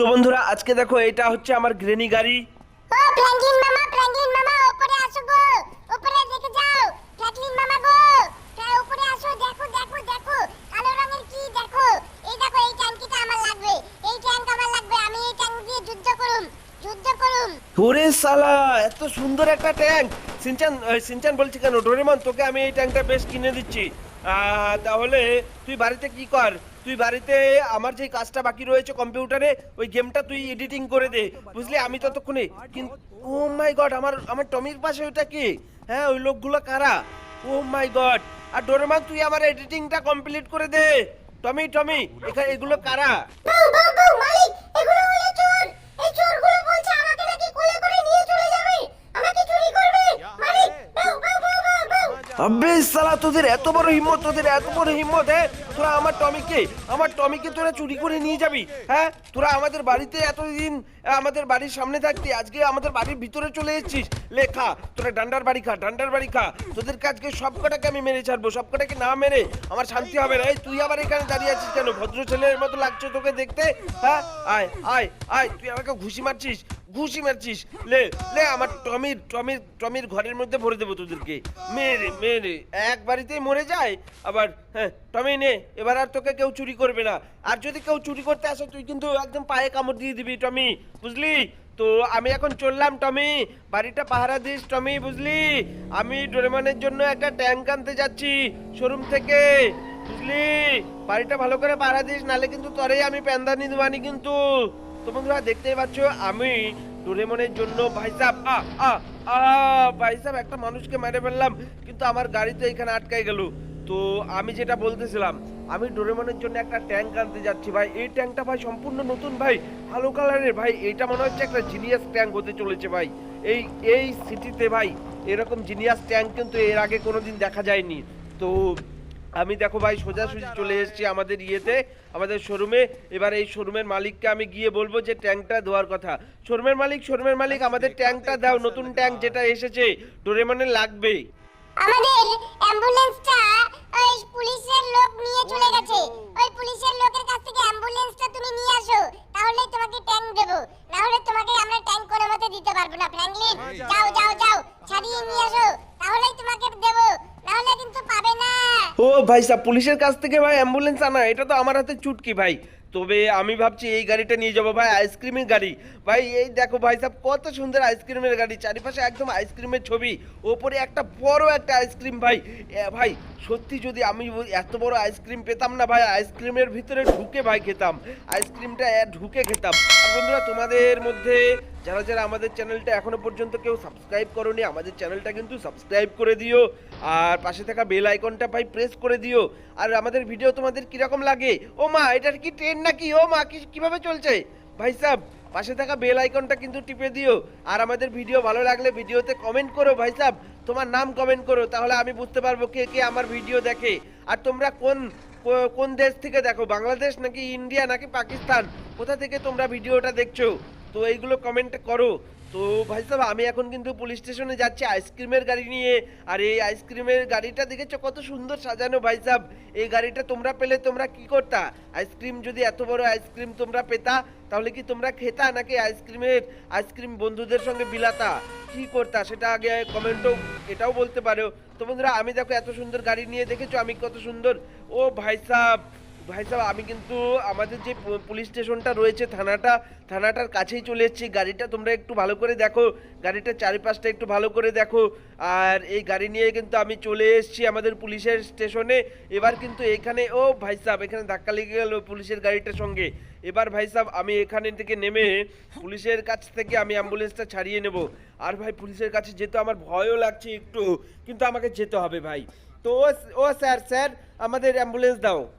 তো বন্ধুরা আজকে দেখো এটা হচ্ছে আমার গ্রেনি গাড়ি। ও ফ্র্যাঙ্কলিন মামা ফ্র্যাঙ্কলিন মামা উপরে আসো গো। উপরে দেখে যাও। ফ্র্যাঙ্কলিন মামা গো। হ্যাঁ উপরে আসো। দেখো দেখো দেখো। কালো রঙের কি দেখো? এই দেখো এই ট্যাঙ্কিটা আমার লাগবে। এই ট্যাঙ্ক আমার লাগবে। আমি এই ট্যাঙ্ক দিয়ে যুদ্ধ করুম। যুদ্ধ করুম। ওরে সালা এত সুন্দর একটা ট্যাঙ্ক। সিনচান সিনচান বলছি কেন? ডোরেমন তোকে আমি এই ট্যাঙ্কটা বেশ কিনে দিচ্ছি। তাহলে তুই বাড়িতে কি কর? তুই বাড়িতে, আমার যে কাজটা বাকি রয়েছে কম্পিউটারে, ওই গেমটা তুই এডিটিং করে দে, বুঝলি? আমি ততক্ষণে কিন্তু ও মাই গড, আমার আমার টমির পাশে ওটা কি? হ্যাঁ ওই লোকগুলো কারা? ও মাই গড। আর ডোরেমান, তুই আমার এডিটিংটা কমপ্লিট করে দে। টমি টমি এখানে এগুলো কারা? আবে সালা, তোদের এত বড় হিম্মত, তোদের এত বড় হিম্মত হ্যাঁ? তোরা আমার টমিকে আমার টমিকে তোরা চুরি করে নিয়ে যাবি হ্যাঁ? তোরা আমাদের বাড়িতে এতদিন, আমাদের বাড়ির সামনে থাকতি, আজকে আমাদের বাড়ির ভিতরে চলে এসেছিস। লে, খা, তোরা ডান্ডার বাড়ি খা, ডান্ডার বাড়ি খা। তোদের কাজকে সব কটাকে আমি মেরে ছাড়বো সব কটাকে না মেরে। আমার শান্তি হবে না। এই, তুই আবার এখানে দাঁড়িয়ে আছিস কেন? ভদ্র ছেলের মতো লাগছে তোকে দেখতে হ্যাঁ? আয় আয় আয়, তুই আমাকে ঘুষি মারছিস। ঘুষি মারছিস? লে লে, আমার টমির টমির টমির ঘরের মধ্যে ভরে দেবো তোদেরকে। মেরে মেরে এক বাড়িতেই মরে যায়, আবার হ্যাঁ টমি নে, এবার আর তোকে কেউ চুরি করবে না। আর যদি কেউ চুরি করতে আসে, তুই কিন্তু একদম পায়ে কামড় দিয়ে দিবি, টমি, বুঝলি? তো আমি এখন চললাম, টমি, বাড়িটা পাহারা দিস, টমি, বুঝলি? আমি ডোরেমনের জন্য একটা ট্যাঙ্ক আনতে যাচ্ছি, শোরুম থেকে, বুঝলি? বাড়িটা ভালো করে পাহারা দিস, নালে কিন্তু তরেই আমি প্যান্দানি দেবানি কিন্তু। তো বন্ধুরা দেখতেই পাচ্ছ আমি ডোরেমনের জন্য ভাই সাহেব আ আ ভাই সাহেব একটা মানুষকে মেরে ফেললাম, কিন্তু আমার গাড়ি তো এখানে আটকাই গেল। তো আমি যেটা বলতেছিলাম, আমি ডোরেমনের জন্য একটা ট্যাঙ্ক আনতে যাচ্ছি ভাই। এই ট্যাঙ্কটা ভাই সম্পূর্ণ নতুন ভাই, ভালো কালারের ভাই। এটা মনে হচ্ছে একটা জিনিয়াস ট্যাঙ্ক হতে চলেছে ভাই। এই এই সিটিতে ভাই, এরকম জিনিয়াস ট্যাঙ্ক কিন্তু এর আগে কোনোদিন দেখা যায়নি। তো আমি দেখো ভাই সোজাসুজি চলে এসেছি আমাদের ইয়েতে আমাদের শোরুমে। এবার এই শোরুমের মালিককে আমি গিয়ে বলব যে ট্যাঙ্কটা দেওয়ার কথা। শোরুমের মালিক শোরুমের মালিক আমাদের ট্যাঙ্কটা দাও নতুন ট্যাঙ্ক যেটা এসেছে ডোরেমনের লাগবে আমাদের অ্যাম্বুলেন্সটা ওই পুলিশের লোক নিয়ে চলে গেছে। ওই পুলিশের লোকের কাছ থেকে অ্যাম্বুলেন্সটা তুমি নিয়ে আসো তাহলে তোমাকে ট্যাঙ্ক দেব। না হলে তোমাকে আমরা ট্যাঙ্ক কোনো মতে দিতে পারব না ফ্র্যাঙ্কলিন। যাও যাও যাও ছাড়িয়ে নিয়ে আসো তাহলেই তোমাকে দেব। না হলে কিন্তু পাবে না। ও ভাই সাহ পুলিশের কাছ থেকে ভাই অ্যাম্বুলেন্স আনা, এটা তো আমার হাতে চুটকি ভাই। তবে আমি ভাবছি এই গাড়িটা নিয়ে যাব ভাই আইসক্রিমের গাড়ি। ভাই, এই দেখো ভাই সাহেব কত সুন্দর আইসক্রিমের গাড়ি, চারিপাশে একদম আইসক্রিমের ছবি, ওপরে একটা বড় একটা আইসক্রিম ভাই। ভাই, সত্যি যদি আমি এত বড় আইসক্রিম পেতাম না ভাই আইসক্রিমের ভিতরে ঢুকে ভাই খেতাম আইসক্রিমটা ঢুকে খেতাম। বন্ধুরা, তোমাদের মধ্যে যারা যারা আমাদের চ্যানেলটা এখনও পর্যন্ত কেউ সাবস্ক্রাইব করোনি, আমাদের চ্যানেলটা কিন্তু সাবস্ক্রাইব করে দিও, আর পাশে থাকা বেল আইকনটা ভাই প্রেস করে দিও। আর আমাদের ভিডিও তোমাদের কীরকম লাগে? ও মা, এটার কি ট্রেন নাকি? ও মা, কি কীভাবে চলছে? ভাই সাহেব পাশে থাকা বেল আইকনটা কিন্তু টিপে দিও। আর আমাদের ভিডিও ভালো লাগলে ভিডিওতে কমেন্ট করো ভাই সাহেব তোমার নাম কমেন্ট করো, তাহলে আমি বুঝতে পারব কে কে আমার ভিডিও দেখে। আর তোমরা কোন কোন দেশ থেকে দেখো? বাংলাদেশ নাকি ইন্ডিয়া নাকি পাকিস্তান? কোথা থেকে তোমরা ভিডিওটা দেখছ? তো এইগুলো কমেন্ট করো। তো ভাই সাহেব, আমি এখন কিন্তু পুলিশ স্টেশনে যাচ্ছি আইসক্রিমের গাড়ি নিয়ে। আর এই আইসক্রিমের গাড়িটা দেখেছ কত সুন্দর সাজানো ভাই সাহেব? এই গাড়িটা তোমরা পেলে তোমরা কি করতা? আইসক্রিম যদি এত বড় আইসক্রিম তোমরা পেতা, তাহলে কি তোমরা খেতা নাকি আইসক্রিমের আইসক্রিম বন্ধুদের সঙ্গে বিলাতা? কি করতা? সেটা আগে কমেন্টও এটাও বলতে পারো। তো বন্ধুরা, আমি দেখো এত সুন্দর গাড়ি নিয়ে দেখেছ, আমি কত সুন্দর। ও ভাই সাহেব ভাই সাহেব আমি কিন্তু আমাদের যে পুলিশ স্টেশনটা রয়েছে থানাটা, থানাটার কাছেই চলে এসেছি। গাড়িটা তোমরা একটু ভালো করে দেখো। গাড়িটার চারিপাশটা একটু ভালো করে দেখো। আর এই গাড়ি নিয়ে কিন্তু আমি চলে এসেছি আমাদের পুলিশের স্টেশনে। এবার কিন্তু এখানে, ও ভাই সাহেব এখানে ধাক্কা লেগে গেল পুলিশের গাড়িটার সঙ্গে। এবার ভাই সাহেব আমি এখানে থেকে নেমে পুলিশের কাছ থেকে আমি অ্যাম্বুলেন্সটা ছাড়িয়ে নেব। আর ভাই, পুলিশের কাছে যেতে আমার ভয়ও লাগছে একটু, কিন্তু আমাকে যেতে হবে ভাই। তো ও- ও স্যার স্যার, আমাদের অ্যাম্বুলেন্স দাও।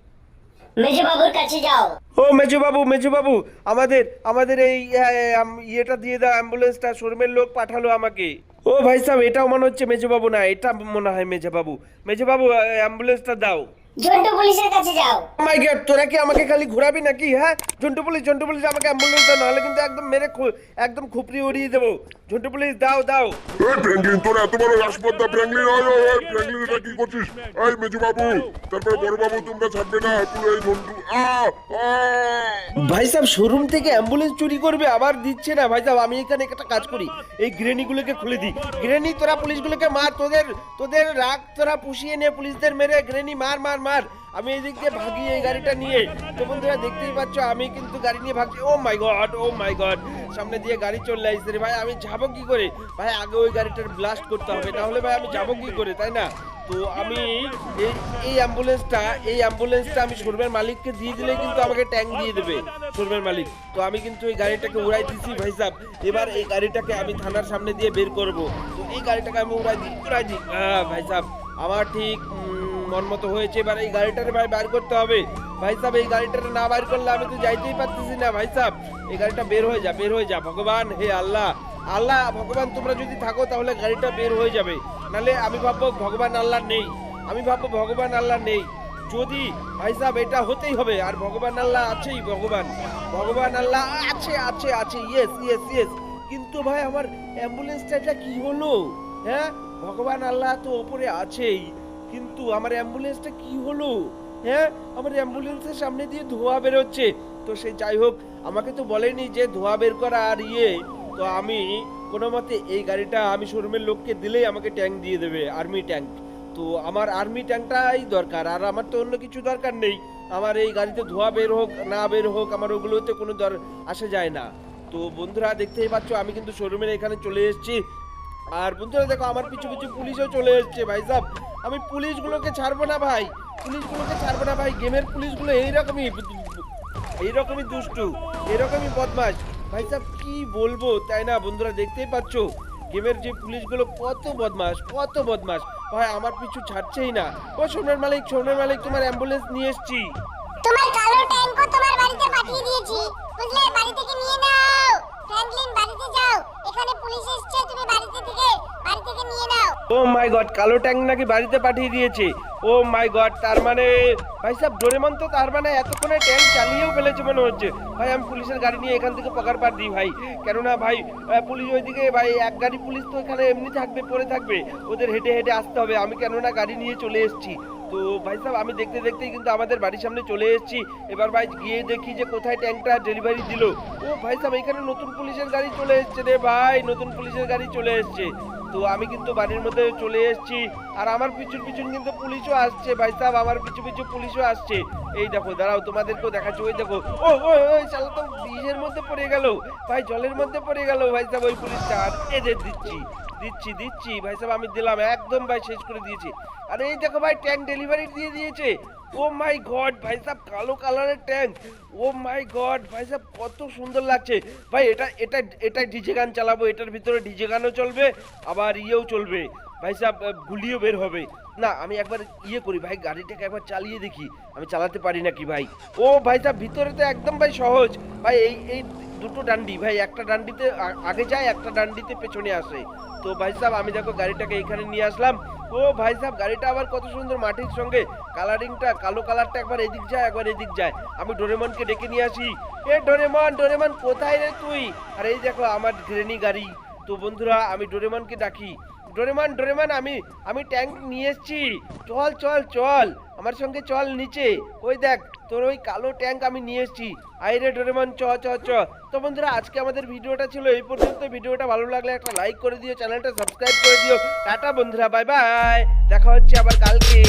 মেজবাবুর কাছে যাও। ও, মেজুবাবু মেজুবাবু, আমাদের আমাদের এই ইয়েটা দিয়ে দাও, অ্যাম্বুলেন্সটা, শোরুমের লোক পাঠালো আমাকে। ও, ভাই সাহেব, এটাও মনে হচ্ছে মেজুবাবু না, এটা মনে হয় মেজবাবু। বাবু মেজে বাবু অ্যাম্বুলেন্সটা দাও। ঝন্টু পুলিশের কাছে যাও। মাই গড তোরা কি আমাকে খালি ঘোরাবি নাকি হ্যাঁ? ঝন্টু পুলিশ ঝন্টু পুলিশ আমাকে অ্যাম্বুলেন্স দাও নাহলে কিন্তু একদম মেরে একদম খুপড়ি উড়িয়ে দেবো। ঝন্টু পুলিশ দাও দাও। এই ফ্র্যাঙ্কলিন তোর এত বড় রাজপথটা ফ্র্যাঙ্কলিন ওই ওই ওই ফ্র্যাঙ্কলিন এটা কি করছিস? এই মেজু বাবু তারপরে বড় বাবু তোমরা ছাড়বে না পুরো এই ঝন্টু আ আ। ভাই সাহেব শোরুম থেকে অ্যাম্বুলেন্স চুরি করবে আবার দিচ্ছে না। ভাই সাহেব আমি এখানে একটা কাজ করি এই গ্রেনিগুলোকে খুলে দিই। গ্রেনি তোরা পুলিশগুলোকে মার তোদের তোদের রাগ তোরা পুষিয়ে নে পুলিশদের মেরে গ্রেনি মার মার। মার, আমি এই দিক দিয়ে ভাগি এই গাড়িটা নিয়ে। তো বন্ধুরা দেখতেই পাচ্ছ, আমি কিন্তু গাড়ি নিয়ে ভাগছি। ও মাই গড ও মাই গড সামনে দিয়ে গাড়ি চলে আসছে রে ভাই, আমি যাব কি করে? ভাই, আগে ওই গাড়িটার ব্লাস্ট করতে হবে তাহলে ভাই আমি যাব কি করে, তাই না? তো আমি এই এই অ্যাম্বুলেন্সটা এই অ্যাম্বুলেন্সটা আমি শোরুমের মালিককে দিয়ে দিলে কিন্তু আমাকে ট্যাঙ্ক দিয়ে দেবে, শোরুমের মালিক। তো আমি কিন্তু এই গাড়িটাকে উড়াই দিছি ভাই সাহেব এবার এই গাড়িটাকে আমি থানার সামনে দিয়ে বের করব। তো এই গাড়িটাকে আমি উড়াই দিই উড়াই দিই। ভাই সাহেব আমার ঠিক উম, মন মতো হয়েছে এবার এই গাড়িটারে ভাই বার করতে হবে। ভাই সাহেব এই গাড়িটারে না বার করলে আমি তো যাইতেই পারতেছি না ভাই সাহেব এই গাড়িটা বের হয়ে যা বের হয়ে যা ভগবান হে আল্লাহ। আল্লাহ ভগবান তোমরা যদি থাকো তাহলে গাড়িটা বের হয়ে যাবে। নালে আমি ভাববো ভগবান আল্লাহ নেই। আমি ভাববো ভগবান আল্লাহ নেই। যদি ভাই সাহেব এটা হতেই হবে আর ভগবান আল্লাহ আছেই ভগবান। ভগবান আল্লাহ আছে আছে আছে ইয়েস ইয়েস ইয়েস কিন্তু ভাই আমার অ্যাম্বুলেন্সটা এটা কি হলো? হ্যাঁ? ভগবান আল্লাহ তো ওপরে আছেই, কিন্তু আমার অ্যাম্বুলেন্সটা কি হলো? হ্যাঁ আমার অ্যাম্বুলেন্সের সামনে দিয়ে ধোঁয়া বেরোচ্ছে। তো সে যাই হোক, আমাকে তো বলেনি যে ধোঁয়া বের করা আর ইয়ে। তো আমি কোনো মতে এই গাড়িটা আমি শোরুমের লোককে দিলেই আমাকে ট্যাঙ্ক দিয়ে দেবে, আর্মি ট্যাঙ্ক। তো আমার আর্মি ট্যাঙ্কটাই দরকার, আর আমার তো অন্য কিছু দরকার নেই। আমার এই গাড়িতে ধোঁয়া বের হোক, না বের হোক, আমার ওগুলোতে কোনো দর আসা যায় না। তো বন্ধুরা, দেখতেই পাচ্ছ, আমি কিন্তু শোরুমের এখানে চলে এসেছি। আর বন্ধুরা দেখো, আমার পিছু পিছু পুলিশও চলে এসেছে ভাই সাহেব আমি পুলিশগুলোকে ছাড়বো না ভাই। পুলিশগুলোকে ছাড়বো না ভাই, গেমের পুলিশগুলো এইরকমই এইরকমই দুষ্টু এরকমই বদমাশ। ভাই সাহেব কি বলব, তাই না বন্ধুরা দেখতেই পাচ্ছ? গেমের যে পুলিশগুলো কত বদমাশ কত বদমাশ। ভাই, আমার পিছু ছাড়ছেই না। ও সোনার মালিক সোনার মালিক, তোমার অ্যাম্বুলেন্স নিয়ে এসছি। তোমার কালো ট্যাঙ্কও তোমার বাড়িতে পাঠিয়ে দিয়েছি। বুঝলে? বাড়ি থেকে নিয়ে নাও ফ্র্যাঙ্কলিন বাড়িতে যাও এখানে পুলিশ এসেছে তুমি বাড়িতে থেকে বাড়ি থেকে নিয়ে নাও ও মাই গড কালো ট্যাঙ্ক নাকি বাড়িতে পাঠিয়ে দিয়েছে। ও মাই গড তার মানে ভাই সাহেব ডোরেমন তো তার মানে এতক্ষণে ট্যাঙ্ক চালিয়েও ফেলেছে মনে হচ্ছে। ভাই, আমি পুলিশের গাড়ি নিয়ে এখান থেকে পকার পার দিই ভাই। কেননা ভাই পুলিশ ওইদিকে, ভাই, এক গাড়ি পুলিশ তো এখানে এমনি থাকবে, পড়ে থাকবে। ওদের হেঁটে হেঁটে আসতে হবে। আমি কেননা গাড়ি নিয়ে চলে এসেছি। তো ভাই সাহেব, আমি দেখতে দেখতেই কিন্তু আমাদের বাড়ির সামনে চলে এসেছি। এবার ভাই গিয়ে দেখি যে কোথায় ট্যাঙ্কটা ডেলিভারি দিল। ও ভাই সাহেব এখানে নতুন পুলিশের গাড়ি চলে এসেছে রে ভাই, নতুন পুলিশের গাড়ি চলে এসেছে। তো আমি কিন্তু বাড়ির মধ্যে চলে এসেছি। আর আমার পিছন পিছন কিন্তু পুলিশও আসছে ভাই সাহেব আমার পিছু পিছু পুলিশও আসছে। এই দেখো, দাঁড়াও, তোমাদেরকেও দেখাচ্ছি, ওই দেখো। ও ওই তো বিষের মধ্যে পড়ে গেল। ভাই, জলের মধ্যে পড়ে গেল, ভাই সাহেব ওই পুলিশটা। আর এদের দিচ্ছি। দিচ্ছি দিচ্ছি। ভাই সাহেব, আমি দিলাম, একদম ভাই শেষ করে দিয়েছি। আরে এই দেখো ভাই ট্যাঙ্ক ডেলিভারি দিয়ে দিয়েছে। ও মাই গড, ভাই সাহেব, কালো কালারের ট্যাঙ্ক ও মাই গড, ভাই সাহেব, কত সুন্দর লাগছে। ভাই, এটা এটা এটা ডিজে গান চালাবো, এটার ভিতরে ডিজে গানও চলবে, আবার ইয়েও চলবে। ভাই সাহেব গুলিও বের হবে। না, আমি একবার ইয়ে করি, ভাই, গাড়িটাকে একবার চালিয়ে দেখি। আমি চালাতে পারি নাকি ভাই? ও ভাই সাহেব, ভিতরে তো একদম ভাই সহজ। ভাই, এই এই দুটো ডান্ডি। ভাই, একটা ডান্ডিতে আগে যায়, একটা ডান্ডিতে পেছনে আসে। তো ভাই সাহেব আমি দেখো গাড়িটাকে এখানে নিয়ে আসলাম। ও ভাই সাহেব গাড়িটা আবার কত সুন্দর মাটির সঙ্গে। কালারিংটা, কালো কালারটা একবার এদিক যায়, একবার এদিক যায়। আমি ডোরেমনকে ডেকে নিয়ে আসি। এ ডোরেমন ডোরেমন, কোথায় রে তুই? আর এই দেখো, আমার গ্রেনি গাড়ি। তো বন্ধুরা, আমি ডোরেমনকে ডাকি। ডোরেমন ডোরেমন, আমি আমি ট্যাঙ্ক নিয়ে এসেছি। চল চল চল। আমার সঙ্গে চল নিচে। ওই দেখ তোর ওই কালো ট্যাঙ্ক আমি নিয়ে এসেছি। আইরে ডোরেমন, চ চ চ। তো বন্ধুরা, আজকে আমাদের ভিডিওটা ছিল এই পর্যন্ত। ভিডিওটা ভালো লাগলে একটা লাইক করে দিও, চ্যানেলটা সাবস্ক্রাইব করে দিও। টাটা বন্ধুরা বাই বাই দেখা হচ্ছে আবার কালকে।